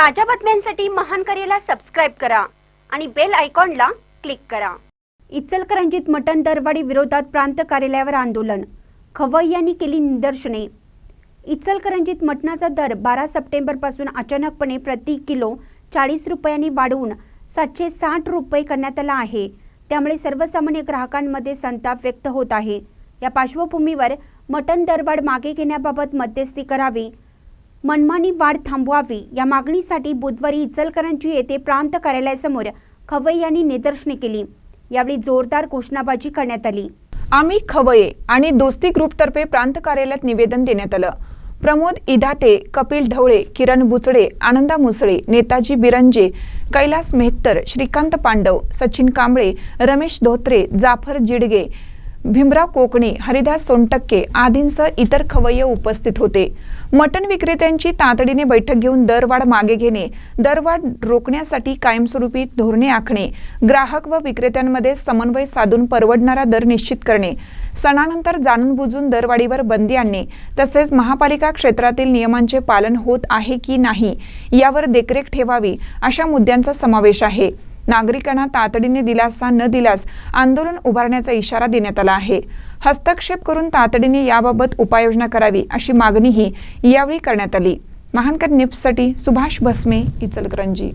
ताज्या बातम्यांसाठी महान करेला सबस्क्राईब करा आणि बेल आयकॉनला क्लिक करा. इचलकरंजीत मटण दरवाढी विरोधात प्रांत कार्यालयावर आंदोलन. खवई यांनी केली निदर्शने. इचलकरंजीत मटणाचा दर बारा सप्टेंबरपासून अचानकपणे प्रति किलो चाळीस रुपयांनी वाढवून सातशे साठ रुपये करण्यात आला आहे. त्यामुळे सर्वसामान्य ग्राहकांमध्ये संताप व्यक्त होत आहे. या पार्श्वभूमीवर मटण दरवाढ मागे घेण्याबाबत मध्यस्थी करावी. मनमानी वाढ थांबवावी या मागणीसाठी बुधवारी इचलकरंजी येथे प्रांत कार्यालयासमोर खवय यांनी निदर्शने केली. यावेळी जोरदार घोषणाबाजी करण्यात आली. आम्ही खवये आणि दोस्ती ग्रुपतर्फे प्रांत कार्यालयात निवेदन देण्यात आलं. प्रमोद इधाते कपिल ढवळे किरण बुचडे आनंदा मुसळे नेताजी बिरंजे कैलास मेहत्तर श्रीकांत पांडव सचिन कांबळे रमेश धोत्रे जाफर जिडगे भीमराव कोकणे हरिदास सोनटक्के आदींसह इतर खवय्ये उपस्थित होते. मटण विक्रेत्यांची तातडीने बैठक घेऊन दरवाढ मागे घेणे दरवाढ रोखण्यासाठी कायमस्वरूपी धोरणे आखणे ग्राहक व विक्रेत्यांमध्ये समन्वय साधून परवडणारा दर निश्चित करणे सणानंतर जाणून बुजून दरवाढीवर बंदी आणणे तसेच महापालिका क्षेत्रातील नियमांचे पालन होत आहे की नाही यावर देखरेख ठेवावी अशा मुद्द्यांचा समावेश आहे. नागरिकांना तातडीने दिलासा न दिल्यास आंदोलन उभारण्याचा इशारा देण्यात आला आहे. हस्तक्षेप करून तातडीने याबाबत उपाययोजना करावी अशी मागणीही यावेळी करण्यात आली. महानकर निप्ससाठी सुभाष भस्मे इचलकरंजी.